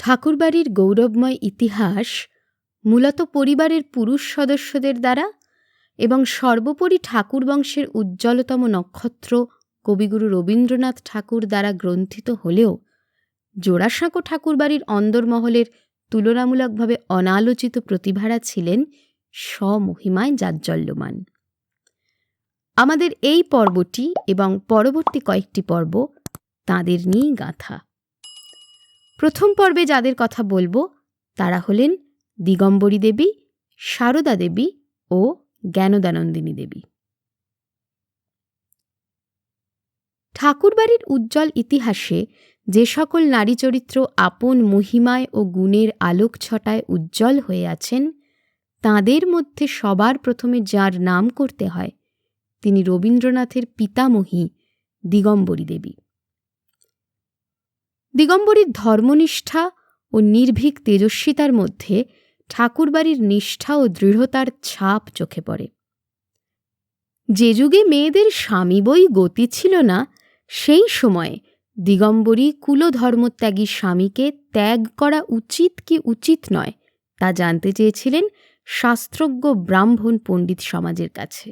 ঠাকুরবাড়ির গৌরবময় ইতিহাস মূলত পরিবারের পুরুষ সদস্যদের দ্বারা এবং সর্বোপরি ঠাকুর বংশের উজ্জ্বলতম নক্ষত্র কবিগুরু রবীন্দ্রনাথ ঠাকুর দ্বারা গ্রন্থিত হলেও জোড়াসাঁকো ঠাকুরবাড়ির অন্দরমহলের তুলনামূলকভাবে অনালোচিত প্রতিভারা ছিলেন স্বমহিমায় জাজ্জল্যমান। আমাদের এই পর্বটি এবং পরবর্তী কয়েকটি পর্ব তাঁদের নিয়েই গাঁথা। প্রথম পর্বে যাদের কথা বলব, তারা হলেন দিগম্বরী দেবী, সারদা দেবী ও জ্ঞানদানন্দিনী দেবী। ঠাকুরবাড়ির উজ্জ্বল ইতিহাসে যে সকল নারী চরিত্র আপন মহিমায় ও গুণের আলোক ছটায় উজ্জ্বল হয়ে আছেন, তাঁদের মধ্যে সবার প্রথমে যার নাম করতে হয়, তিনি রবীন্দ্রনাথের পিতামহী দিগম্বরী দেবী। দিগম্বরীর ধর্মনিষ্ঠা ও নির্ভীক তেজস্বিতার মধ্যে ঠাকুরবাড়ির নিষ্ঠা ও দৃঢ়তার ছাপ চোখে পড়ে। যে যুগে মেয়েদের স্বামী বই গতি ছিল না, সেই সময়ে দিগম্বরী কুলধর্মত্যাগী স্বামীকে ত্যাগ করা উচিত কি উচিত নয়, তা জানতে চেয়েছিলেন শাস্ত্রজ্ঞ ব্রাহ্মণ পণ্ডিত সমাজের কাছে।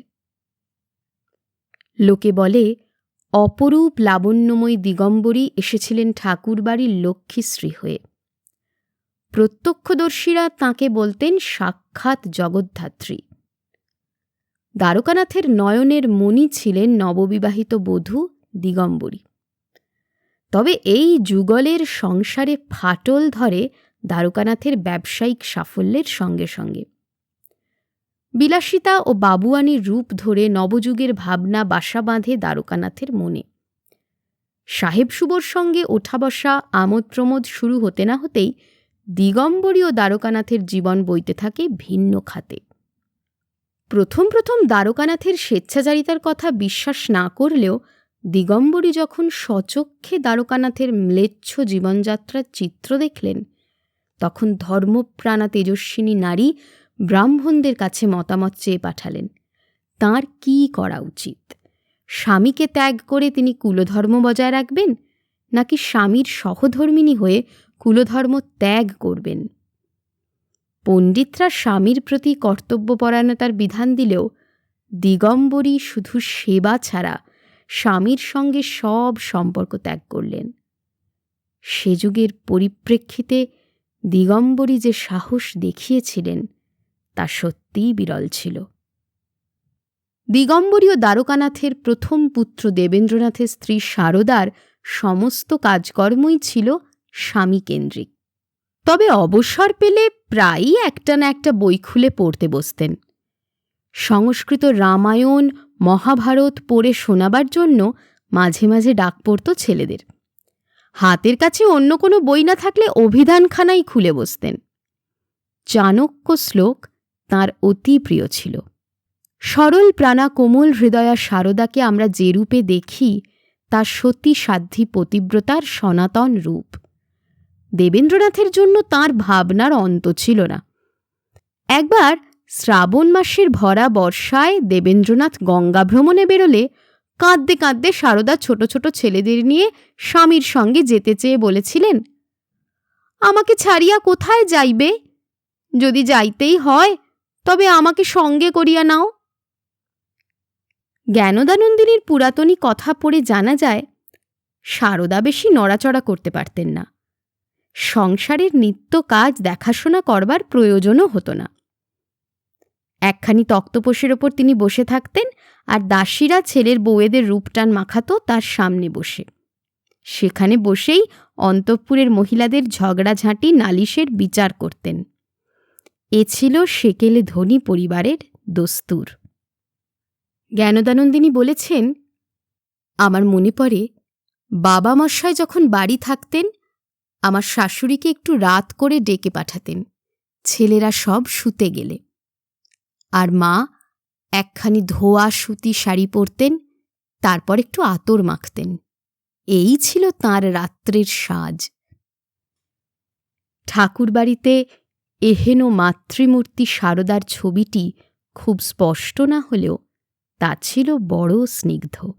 লোকে বলে অপরূপ লাবণ্যময়ী দিগম্বরী এসেছিলেন ঠাকুরবাড়ির লক্ষ্মীশ্রী হয়ে। প্রত্যক্ষদর্শীরা তাকে বলতেন সাক্ষাৎ জগদ্ধাত্রী। দ্বারকানাথের নয়নের মণি ছিলেন নববিবাহিত বধূ দিগম্বরী। তবে এই যুগলের সংসারে ফাটল ধরে দ্বারকানাথের ব্যবসায়িক সাফল্যের সঙ্গে সঙ্গে। বিলাসিতা ও বাবুয়ানির রূপ ধরে নবযুগের ভাবনা বাসা বাঁধে দ্বারকানাথের মনে। সাহেব শুভর সঙ্গে ওঠা বসা, আমোদ প্রমোদ শুরু হতে না হতেই দিগম্বরী ও দ্বারকানাথের জীবন বইতে থাকে ভিন্ন খাতে। প্রথম প্রথম দ্বারকানাথের স্বেচ্ছাচারিতার কথা বিশ্বাস না করলেও দিগম্বরী যখন সচক্ষে দ্বারকানাথের ম্লেচ্ছ জীবনযাত্রার চিত্র দেখলেন, তখন ধর্মপ্রাণা তেজস্বিনী নারী ব্রাহ্মণদের কাছে মতামত চেয়ে পাঠালেন, তার কি করা উচিত? স্বামীকে ত্যাগ করে তিনি কুলধর্ম বজায় রাখবেন, নাকি স্বামীর সহধর্মিনী হয়ে কুলধর্ম ত্যাগ করবেন? পণ্ডিতরা স্বামীর প্রতি কর্তব্যপরায়ণতার বিধান দিলেও, দিগম্বরী শুধু সেবা ছাড়া স্বামীর সঙ্গে সব সম্পর্ক ত্যাগ করলেন। সে যুগের পরিপ্রেক্ষিতে দিগম্বরী যে সাহস দেখিয়েছিলেন তা সত্যিই বিরল ছিল। দিগম্বরীয় দ্বারকানাথের প্রথম পুত্র দেবেন্দ্রনাথের স্ত্রী শারদার সমস্ত কাজকর্মই ছিল স্বামীকেন্দ্রিক। তবে অবসর পেলে প্রায়ই একটা না একটা বই খুলে পড়তে বসতেন। সংস্কৃত রামায়ণ, মহাভারত পড়ে শোনাবার জন্য মাঝে মাঝে ডাক পড়ত ছেলেদের। হাতের কাছে অন্য কোনো বই না থাকলে অভিধানখানাই খুলে বসতেন। চাণক্য শ্লোক তার অতি প্রিয় ছিল। সরল প্রাণা কোমল হৃদয়া সারদাকে আমরা যে রূপে দেখি, তা সতী সাধ্যী পতিব্রতার সনাতন রূপ। দেবেন্দ্রনাথের জন্য তার ভাবনার অন্ত ছিল না। একবার শ্রাবণ মাসের ভরা বর্ষায় দেবেন্দ্রনাথ গঙ্গা ভ্রমণে বেরোলে কাঁদতে কাঁদতে সারদা ছোট ছোট ছেলেদের নিয়ে স্বামীর সঙ্গে যেতে চেয়ে বলেছিলেন, আমাকে ছাড়িয়া কোথায় যাইবে? যদি যাইতেই হয় তবে আমাকে সঙ্গে করিয়া নাও। জ্ঞানদানন্দিনীর পুরাতনী কথা পড়ে জানা যায়, সারদা বেশি নড়াচড়া করতে পারতেন না। সংসারের নিত্য কাজ দেখাশোনা করবার প্রয়োজনও হতো না। একখানি তক্তপোষের ওপর তিনি বসে থাকতেন আর দাসীরা ছেলের বউয়েদের রূপটান মাখাতো তার সামনে বসে। সেখানে বসেই অন্তঃপুরের মহিলাদের ঝগড়াঝাঁটি, নালিশের বিচার করতেন। এ ছিল সেকেলে ধনী পরিবারের দস্তুর। জ্ঞানদানন্দিনী বলেছেন, আমার মনে পড়ে, বাবা মশাই যখন বাড়ি থাকতেন, আমার শাশুড়িকে একটু রাত করে ডেকে পাঠাতেন, ছেলেরা সব শুতে গেলে। আর মা একখানি ধোয়া সুতি শাড়ি পরতেন, তারপর একটু আতর মাখতেন। এই ছিল তাঁর রাত্রের সাজ। ঠাকুরবাড়িতে এহেন মাতৃমূর্তি সারদার ছবিটি খুব স্পষ্ট না হলেও তা ছিল বড় স্নিগ্ধ।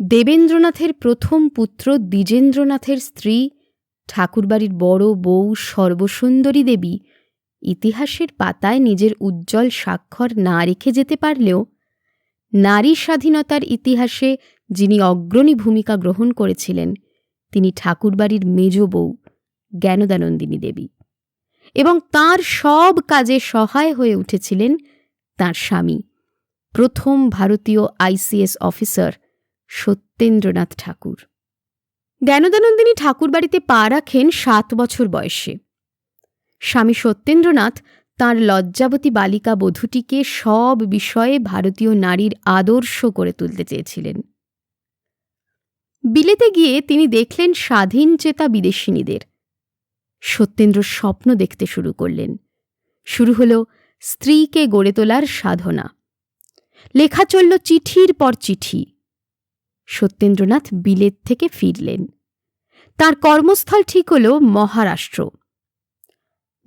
দেবেন্দ্রনাথের প্রথম পুত্র দ্বিজেন্দ্রনাথের স্ত্রী, ঠাকুরবাড়ির বড় বউ সর্বসুন্দরী দেবী, ইতিহাসের পাতায় নিজের উজ্জ্বল স্বাক্ষর না রেখে যেতে পারলেও নারী স্বাধীনতার ইতিহাসে যিনি অগ্রণী ভূমিকা গ্রহণ করেছিলেন, তিনি ঠাকুরবাড়ির মেজ বউ জ্ঞানদানন্দিনী দেবী। এবং তার সব কাজে সহায় হয়ে উঠেছিলেন তার স্বামী, প্রথম ভারতীয় আইসিএস অফিসার সত্যেন্দ্রনাথ ঠাকুর। জ্ঞানদানন্দিনী ঠাকুরবাড়িতে পা রাখেন সাত বছর বয়সে। স্বামী সত্যেন্দ্রনাথ তাঁর লজ্জাবতী বালিকা বধূটিকে সব বিষয়ে ভারতীয় নারীর আদর্শ করে তুলতে চেয়েছিলেন। বিলেতে গিয়ে তিনি দেখলেন স্বাধীন চেতা বিদেশিনীদের। সত্যেন্দ্র স্বপ্ন দেখতে শুরু করলেন। শুরু হল স্ত্রীকে গড়ে তোলার সাধনা। লেখা চলল চিঠির পর চিঠি। সত্যেন্দ্রনাথ বিলেত থেকে ফিরলেন। তার কর্মস্থল ঠিক হল মহারাষ্ট্র।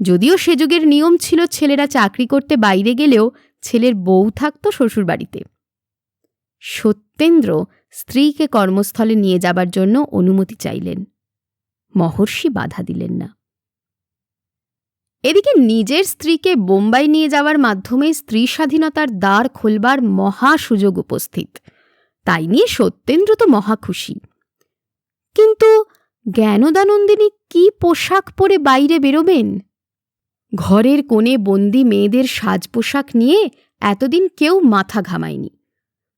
যদিও সে যুগের নিয়ম ছিল ছেলেরা চাকরি করতে বাইরে গেলেও ছেলের বউ থাকত শ্বশুরবাড়িতে। সত্যেন্দ্র স্ত্রীকে কর্মস্থলে নিয়ে যাবার জন্য অনুমতি চাইলেন। মহর্ষি বাধা দিলেন না। এদিকে নিজের স্ত্রীকে বোম্বাই নিয়ে যাওয়ার মাধ্যমে স্ত্রী স্বাধীনতার দ্বার খোলবার মহা সুযোগ উপস্থিত। তাই নিয়ে সত্যেন্দ্র তো মহা খুশি। কিন্তু জ্ঞানদানন্দিনী কি পোশাক পরে বাইরে বেরোবেন? ঘরের কোণে বন্দি মেয়েদের সাজ পোশাক নিয়ে এতদিন কেউ মাথা ঘামায়নি।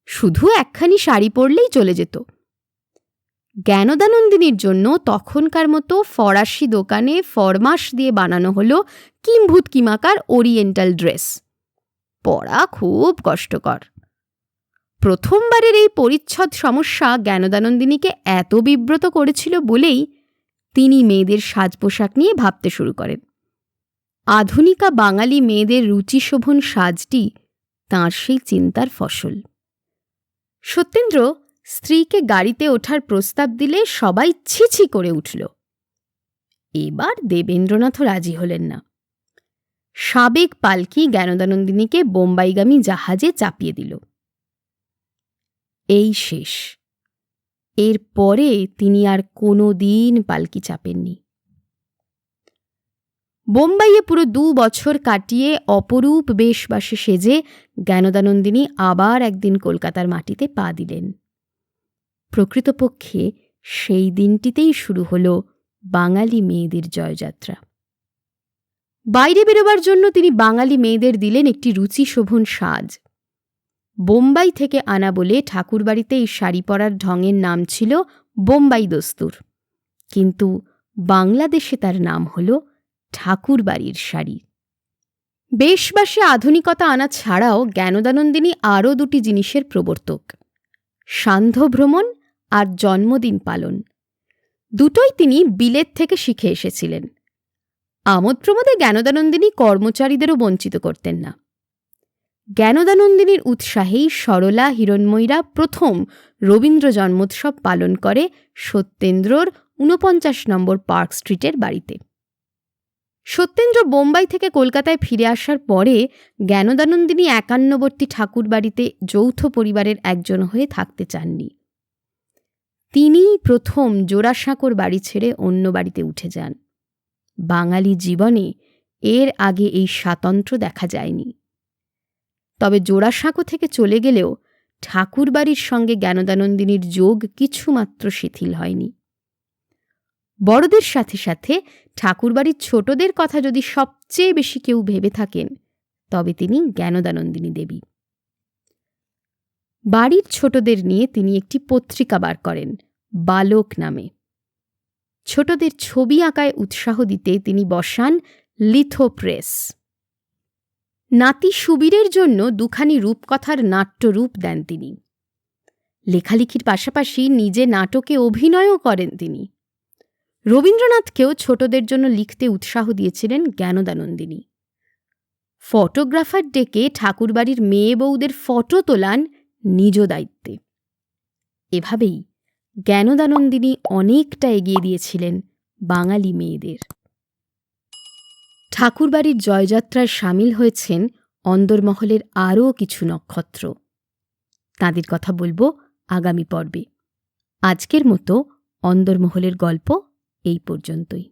শুধু একখানি শাড়ি পরলেই চলে যেত। জ্ঞানদানন্দিনীর জন্য তখনকার মতো ফরাসি দোকানে ফরমাস দিয়ে বানানো হলো কিম্ভূত কিমাকার ওরিয়েন্টাল ড্রেস। পরা খুব কষ্টকর। প্রথমবারের এই পরিচ্ছদ সমস্যা জ্ঞানদানন্দিনীকে এত বিব্রত করেছিল বলেই তিনি মেয়েদের সাজ পোশাক নিয়ে ভাবতে শুরু করেন। আধুনিকা বাঙালি মেয়েদের রুচিশোভন সাজটি তাঁর সেই চিন্তার ফসল। সত্যেন্দ্র স্ত্রীকে গাড়িতে ওঠার প্রস্তাব দিলে সবাই ছিছি করে উঠল। এবার দেবেন্দ্রনাথও রাজি হলেন না। সাবেক পালকি জ্ঞানদানন্দিনীকে বোম্বাইগামী জাহাজে চাপিয়ে দিল। এই শেষ। এর পরে তিনি আর কোনো দিন পালকি চাপেননি। বোম্বাইয়ে পুরো দু বছর কাটিয়ে অপরূপ বেশবাসে সেজে জ্ঞানদানন্দিনী আবার একদিন কলকাতার মাটিতে পা দিলেন। প্রকৃতপক্ষে সেই দিনটিতেই শুরু হল বাঙালি মেয়েদের জয়যাত্রা। বাইরে বেরোবার জন্য তিনি বাঙালি মেয়েদের দিলেন একটি রুচিশোভন সাজ। বোম্বাই থেকে আনা বলে ঠাকুরবাড়িতে এই শাড়ি পরার ঢঙের নাম ছিল বোম্বাই দস্তুর। কিন্তু বাংলাদেশে তার নাম হল ঠাকুরবাড়ির শাড়ি। বেশবাসে আধুনিকতা আনা ছাড়াও জ্ঞানদানন্দিনী আরও দুটি জিনিসের প্রবর্তক। সান্ধ্য ভ্রমণ আর জন্মদিন পালন। দুটোই তিনি বিলেত থেকে শিখে এসেছিলেন। আমোদ প্রমোদে জ্ঞানদানন্দিনী কর্মচারীদেরও বঞ্চিত করতেন না। জ্ঞানদানন্দিনীর উৎসাহেই সরলা, হিরণময়ীরা প্রথম রবীন্দ্র জন্মোৎসব পালন করে সত্যেন্দ্রর ঊনপঞ্চাশ নম্বর পার্ক স্ট্রিটের বাড়িতে। সত্যেন্দ্র বোম্বাই থেকে কলকাতায় ফিরে আসার পরে জ্ঞানদানন্দিনী একান্নবর্তী ঠাকুর বাড়িতে যৌথ পরিবারের একজন হয়ে থাকতে চাননি। তিনিই প্রথম জোড়াসাঁকোর বাড়ি ছেড়ে অন্য বাড়িতে উঠে যান। বাঙালি জীবনে এর আগে এই স্বাতন্ত্র দেখা যায়নি। তবে জোড়াসাঁকো থেকে চলে গেলেও ঠাকুরবাড়ির সঙ্গে জ্ঞানদানন্দিনীর যোগ কিছুমাত্র শিথিল হয়নি। বড়দের সাথে সাথে ঠাকুরবাড়ির ছোটদের কথা যদি সবচেয়ে বেশি কেউ ভেবে থাকেন, তবে তিনি জ্ঞানদানন্দিনী দেবী। বাড়ির ছোটদের নিয়ে তিনি একটি পত্রিকা বার করেন, বালক নামে। ছোটদের ছবি আঁকায় উৎসাহ দিতে তিনি বসান লিথো প্রেস। নাতি সুবীরের জন্য দুখানি রূপকথার নাট্যরূপ দেন তিনি। লেখালেখির পাশাপাশি নিজে নাটকে অভিনয়ও করেন তিনি। রবীন্দ্রনাথকেও ছোটদের জন্য লিখতে উৎসাহ দিয়েছিলেন জ্ঞানদানন্দিনী। ফটোগ্রাফার ডেকে ঠাকুরবাড়ির মেয়ে বউদের ফটো তোলান নিজ দায়িত্বে। এভাবেই জ্ঞানদানন্দিনী অনেকটা এগিয়ে দিয়েছিলেন বাঙালি মেয়েদের। ঠাকুরবাড়ির জয়যাত্রায় সামিল হয়েছেন অন্দরমহলের আরও কিছু নক্ষত্র। তাদের কথা বলব আগামী পর্বে। আজকের মতো অন্দরমহলের গল্প এই পর্যন্তই।